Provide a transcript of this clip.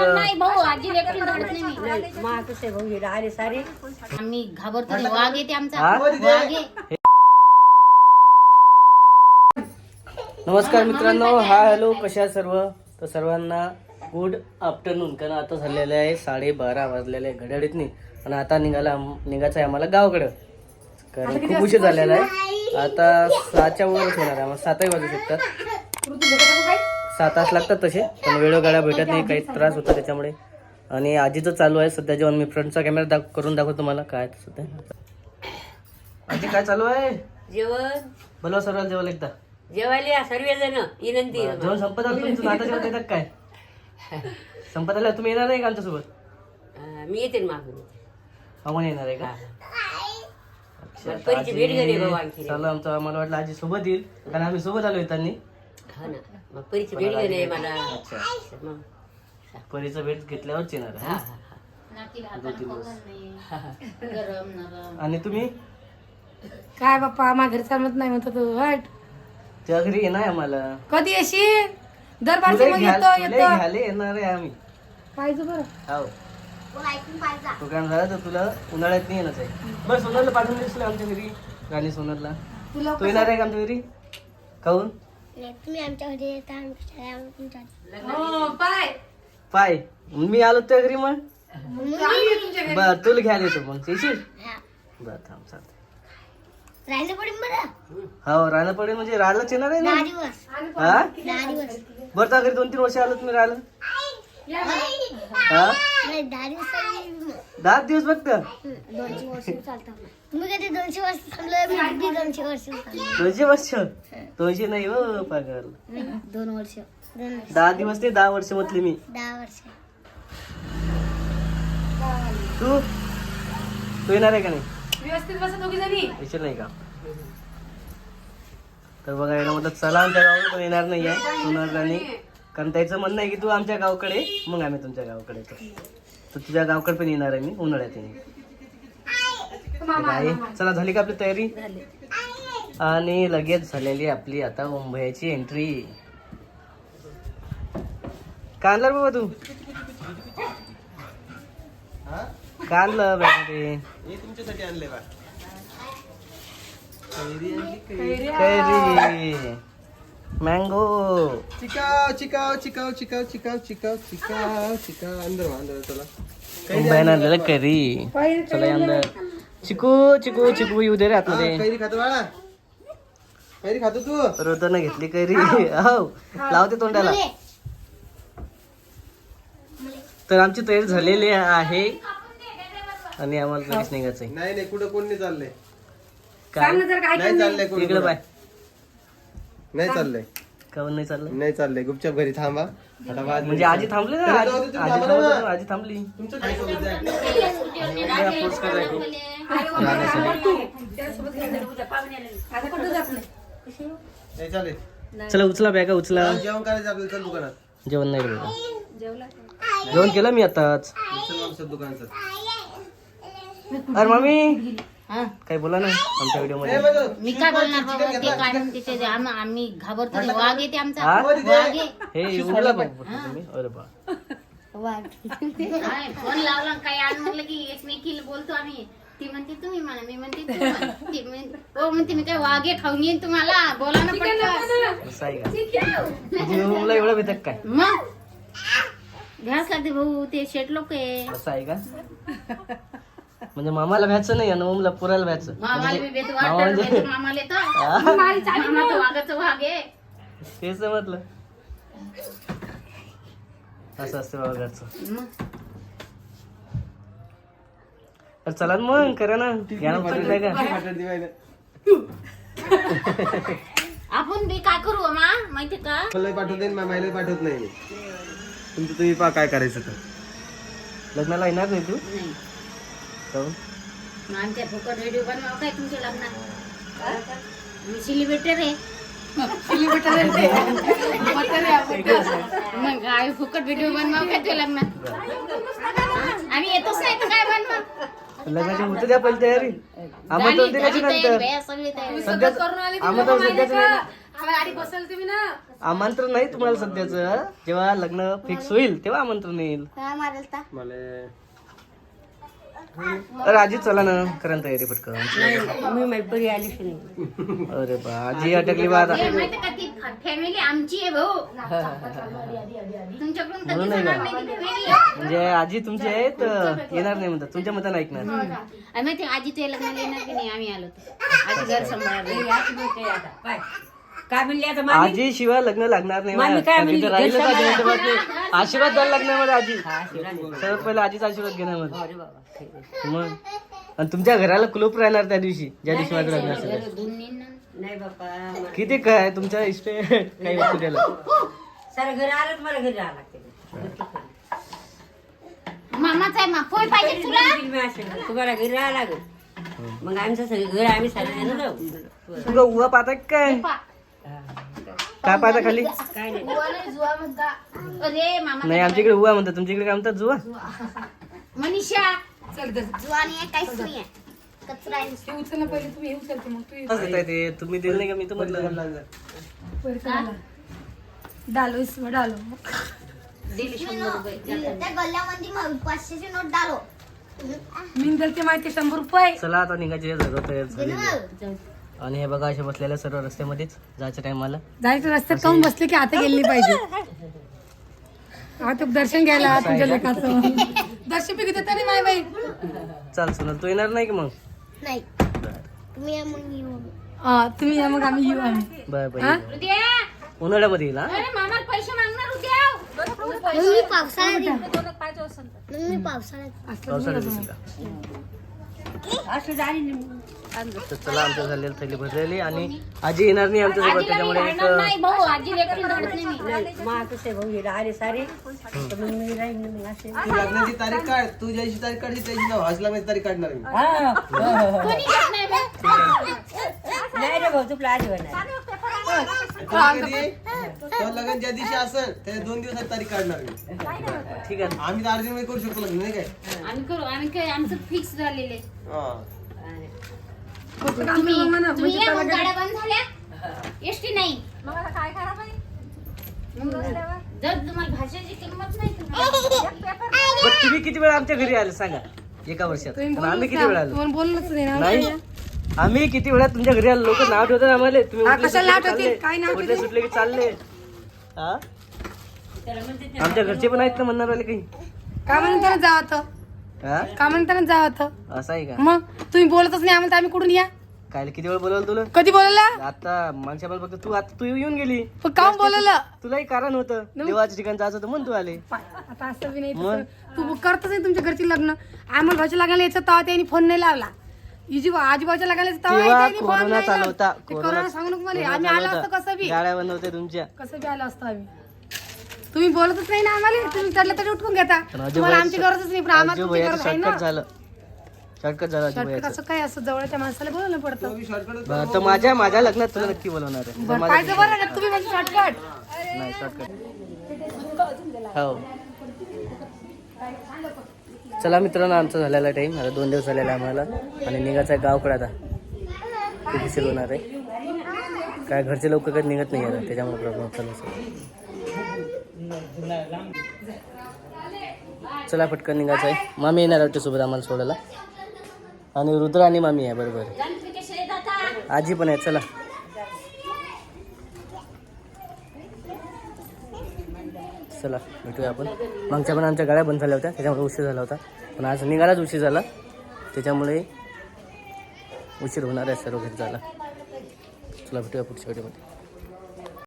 धडणार नाही भाऊ आजी एकटी धडत नाही. मी नाही मा कसे भाऊ आले सारे. आम्ही घाबरतो नाही. वाघ येते आमचा. हा? वाघ नमस्कार मित्रांनो हा हॅलो कशा सर्व? तर सर्वांना गुड आफ्टरनून कारण आता झालेलं आहे साडेबारा वाजलेले आहे घड्याळीतनी आणि आता निघाला निघायचं आहे आम्हाला गावाकडं. कारण खूप उशीर झालेला आहे. आता सहाच्या वरच होणार आहे आम्हाला सातही वाजू शकतात. सात तास लागतात तसे पण वेळोगाड्या भेटत नाही काही त्रास होतो त्याच्यामुळे. आणि आजीचं चालू आहे सध्या जेवण. मी फ्रंटचा कॅमेरा दाख करून दाखवतो तुम्हाला काय सध्या. आजी काय चालू आहे? जेवण. बोलवा सर्वांना जेवायला एकदा. जेवायला सर्व जण विनंती जेवण संपत आलं तुमचं नाता जेवण देतात काय? संपत आलं तुम्ही येणार नाही का आमच्यासोबत? अं, मी येते ना मागून. आम्हाला येणार आहे का. अच्छा, भेट आणखी. चालू आमचं. मला वाटलं आजी सोबत येईल कारण आम्ही सोबत आलो येतानी हा ना. मग परीची भेट घेणे मला. अच्छा. मग. परीचं भेट घेतल्यावरच येणार हा? हा हा आणि तुम्ही? काय बाप्पा माझ्या घरी चालत नाही म्हणतो तू हट. त्या घरी येणार आहे आम्हाला कधी येशील? दरबारचे तुला मग घ्या- येतो तुला येतो घ्यायला येणार आहे आम्ही. पाहिजे बरं. हो प्रोग्राम झाला तर तुला उन्हाळ्यात नाही येणंच आहे. बरं सोनरला पाठवून दिसलं आमच्या घरी. राणी सोनरला. तुला तो येणार आहे का आमच्या घरी? काहून तुम्ही आमच्या घरी येता आम्ही कशाला आम्ही तुमच्या हो, पाय. पाय. मी आलो त्या घरी मग? चांगली तुमच्या घरी. बर तुला घ्यायला येतो मग. येशील? हा. बर थांब चालतंय. राहिलं पडेल बरं? हो राहणं पडेल म्हणजे राहायलाच येणार आहे ना? दहा दिवस. हा? दहा दिवस. बरं त्या घरी दोन तीन वर्ष आलो तुम्ही राहिलं. हा? नाही दहा दिवस. दहा फक्त? दोनशे वर्ष चालतात तुम्ही कधी दोनशे वर्ष चाललोय मी अगदी दोनशे वर्ष चाललोय. दोनशे वर्ष? दोनशे नाही हो पागल दोन वर्ष. दोन वर्ष. दहा दिवस ते दहा वर्ष म्हटले मी. दहा वर्ष. तू? तू येणार आहे का नाही? व्यवस्थित बसा दोघी जणी. येशील नाही का? तर बघा याला म्हटलं चला आमच्या गावाकडे पण येणार नाही आहे सोनारराणी कारण त्याचं म्हणणं आहे की तू आमच्या गावाकडे ये, मग आम्ही तुमच्या गावाकडे येतो. तर तुझ्या गावाकडे पण येणार आहे मी उन्हाळ्यात येईन. तर काय चला झाली का आपली तयारी? आणि लगेच झालेली आपली आता मुंबईची एंट्री का आणलं रे बाबा तू का आणलं बॅगमध्ये कैरी मँगो चिकाव चिकाव चिकाव चिकाव चिकाव चिकाव चिकाव चिकाव अंदर वा, अंदर चला मुंबईनं आणलेलं कैरी चला अंदर चिकू चिकू चिकू येऊ दे रे हा, आतमध्ये कैरी खातो बाळा कैरी खातो तू रोतानं घेतली कैरी हो लावते तोंडाला तर आमची तयारी झालेली आहे आणि आम्हाला लगेच निघायचंय नाही नाही कुठं कोण नाही चाललंय काय नाही चाललंय कोण इकडे बाय नाही चाललंय. काऊन नाही चाललं नाही चाललंय. गुपचाप घरी थांबा. म्हणजे आजी थांबली ना आजी आजी थांबा थांबली. आजी तुमचं काय सोबत नाही चालेल चला उचला बॅगा उचला. जेवण करायचं आपल्याला चल दुकानात. जेवण नाही बाबा. जेवण केलं मी आताच. दुकानाचं अरे मामी. हा. काय बोला ना आमच्या व्हिडिओमध्ये. मी काय बोलणार बाबा ते काय म्हणते ते आम- आम्ही घाबरतो नाही. वाघ येते आमचा. हा? वाघ आहे हे उडला बघ तुम्ही. अरे बा. काय, फोन लावला काय आज म्हणलं की एकमेकीला बोलतो आम्ही. ती म्हणते तुम्ही म्हणा. मी म्हणते तू म्हण. ती म्हण- हो म्हणते मी काय वाघे खाऊन येईन तुम्हाला? बोला ना पटकन. असं आहे का? तुझी मुलं एवढं भेटत काय? मग? घ्यास लागते भाऊ ते शेट लोक आहे. असं आहे का? म्हणजे मामाला भ्यायचं नाही आणि मम्मीला पुरायला भ्यायचं मामाला मामा वाटत म्हणजे- मामाला येतं हा? मामाचं वाघाचं वाघ आहे. तेच तर म्हटलं. असं असते बाबा घरचं मग? अरे चला ना मग करा ना. घ्या पाठवत नाही का. आपण बी काय करू मा माहिती का? मला पाठवत नाही पाठवत नाही. तुमचं तुम्ही पहा काय करायचं तर. लग्नाला येणार नाही तू? नाही. आमच्या फुकट व्हिडिओ बनवा काय तुमच्या लग्नात? मी सेलिब्रेटर आहे मग काय फुकट व्हिडिओ बनवा काय तुझ्या लग्नात? आम्ही येतोच नाही तर काय बनवा लग्नाची होते द्या पहिली तयारी. आम्हाला नंतर. आम्हाला सध्याच ना. आमंत्रण नाही तुम्हाला सध्याच. जेव्हा लग्न फिक्स होईल तेव्हा आमंत्रण येईल. काय मारेल ता. मला अरे आजी चला ना करा ना तयारी पटकन. नाही मी माझी परी आलीच नाही अरे बा आजी अटकली बा आता. हे माहिती का ती फॅमिली आमची आहे भाऊ. तुमच्याकडून म्हणून कधीच नाही होणार का? नाही ती family. म्हणजे आजी तुमची आहेत येणार नाही म्हणतात. तुमच्या मतानं ऐकणार. आणि माहिती लग्नाला येणार की नाही? आम्ही आलो तर. आजी घर सांभाळणार काय म्हणली आता मामी? आजी शिवाय लग्न लागणार नाही मामी. काय म्हणली? तर मला. आशीर्वाद द्यायला लागणार मध्ये आजी. सर्वात पहिले आजीचा आशीर्वाद घेणार मध्ये अरे बाबा ठीक आहे. मग? आणि तुमच्या घराला कुलूप राहणार त्या दिवशी ज्या दिवशी माझं लग्न असेल. नाही बाप्पा किती काय तुमच्या इष्टे काही वस्तू द्यायला? सारं घर आलं तर मला घरी राहावं लागते. मामाचा आहे मा पोय पाहिजे तुला? फिल्म असेल तुम्हाला घरी राहावं लागेल. मग आमचं सगळं घर आम्ही सारे जण राहू तुला उभा पाहता का काय? काय पाहता खाली? काय नाही. अरे मामा नाही आमच्या इकडे उभा म्हणतात. तुमच्या इकडे काय म्हणतात? जुवा मनीषा. जुवानी आहे काहीच नाही आहे. कचरा आहे. नुसता. हे उचल ना पहिले तुम्ही हे उचलते मग तू कसं देताय ते? तुम्ही दिलं नाही का? मी करायला. डालो इसमें डालो. दिली शंभर रुपये. त्या गल्ल्यामध्ये मग पाचशेची नोट डालो. मी दिलते माहिती शंभर रुपये. चला आता निघायची सगळं तयार झालेली आहे. दिलं. आणि हे बघा असे बसलेल्या सर्व रस्त्यामध्येच जायच्या टायमाला जायचं रस्त्यात काऊन बसले की आता गेली नाही पाहिजे आता दर्शन घ्यायला तुझ्या लेखाचं दर्शन बी घेते तरी नाही बाई. चाल सोनल तू येणार नाही की मग? नाही. तुम्ही या मग येऊ हा, तुम्ही या मग आम्ही येऊ आम्ही. बाय बाय हा? उन्हाळ्यामध्ये येईल हा? अरे मामा पैसे मागणार उद्या. मग मी पावसाळ्यात येईन. मग मी पावसाळ्यात. पावसाळ्यात येईल का? असं झाली नाही. तर चला आमचं झालेलं थैली भरलेली आणि आजी येणार नाही आमच्यासोबत आजीला मी त्याच्यामुळे एक भाऊ आजी लेकरून धडत नाही मी. लग्नाची तारीख काढ तू ज्याची तारीख काढली त्याची नाव आज लग्नाची तारीख काढणार मी. हा. कोणी घेत नाही बा. कधी? तो लग्न ज्या दिवशी असेल त्या दोन दिवसात तारीख काढणार मी. ठीक आहे. आम्ही तर अर्जंटमध्ये करू शकतो लग्न नाही काय? आम्ही करू आम्ही काय आमचं फिक्स झालेले हा. तुम्ही तुम्ही या मग गाड्या बंद झाल्या? एसटी नाही. मग जर तुम्हाला भाषेची किंमत नाही तुम्हाला पण तुम्ही किती वेळा आमच्या घरी आले सांगा एका वर्षात? तुम्ही पण आम्ही किती वेळा ना आलो? तुम्हाला बोललोच नाही ना नाही. आम्ही. किती वेळा तुमच्या घरी आलो लोक नाव ठेवतात आम्हाला तुम्ही हा, उठले कशाला सुटले नाव की ठेवतील? चालले. काय नाव उठले ठेवतील? सुटले की चालले. हा? आमच्या घरचे पण आहेत ना म्हणणार वाले काही. का म्हणून त्याला जावं हा? का म्हणून त्याला जावं असं आहे का? मग तुम्ही बोलतच नाही आम्हाला तर आम्ही कुठून या? काय किती वेळ बोलवलं तुला? कधी बोलला आता मागच्या वेळेला फक्त तू आता तू येऊन गेली. पण काऊन बोलवलं? तुलाही कारण होतं. देवाच्या ठिकाणी जायचं होतं म्हणून तू आले. पाय, आता असं बी नाही? तसं. तू करतच नाही तुमच्या घरची लग्न. आम्हाला भाषा लागायला यायचं तेव्हा त्यांनी फोन नाही लावला. इजी आजूबाजूला लागायला यायचं तेव्हा तेव्हा त्यांनी फोन कोरोना नाही चालू लावला. होता. ते कोरोना सांगू नको मला. आम्ही आलो. असतो कसं बी. गाड्या बंद होत्या तुमच्या. कसं बी आलो असतो आम्ही. तुम्ही बोलतच नाही ना आम्हाला तुम्ही ठरलं तरी उठून घेता. तुम्हाला आमची गरजच नाही पण आम्हाला तुमची गरज आहे ना. शॉर्टकट झालं. शॉर्टकट झालं शॉर्टकट असं काय असं जवळच्या माणसाला बोलायला पडतं? तर माझ्या माझ्या लग्नात तुला नक्की बोलवणार आहे. बरं माझ्या- पाहिजे बरं ना तुम्ही म्हणजे शॉर्टकट नाही शॉर्टकट हो. चला मित्रांनो आमचा झालेला टाईम आता दोन दिवस झालेला आहे आम्हाला. आणि निघायचं आहे गावकडे आता. खूप उशीर होणार आहे? काय घरचे लोक काही निघत नाही आता त्याच्यामुळे प्रॉब्लेम चालू असेल चला पटकन निघायचं आहे. मामी येणार आहे सोबत आम्हाला सोडायला. आणि रुद्र आणि मामी आहे बरोबर. आजी पण आहे चला. चला भेटूया आपण. मागच्या पण आमच्या गाड्या बंद झाल्या होत्या त्याच्यामुळे उशीर झाला होता. पण आज निघालाच उशीर झाला. त्याच्यामुळे उशीर होणार आहे सर्व घरी जायला. चला भेटूया पुढच्या व्हिडिओमध्ये.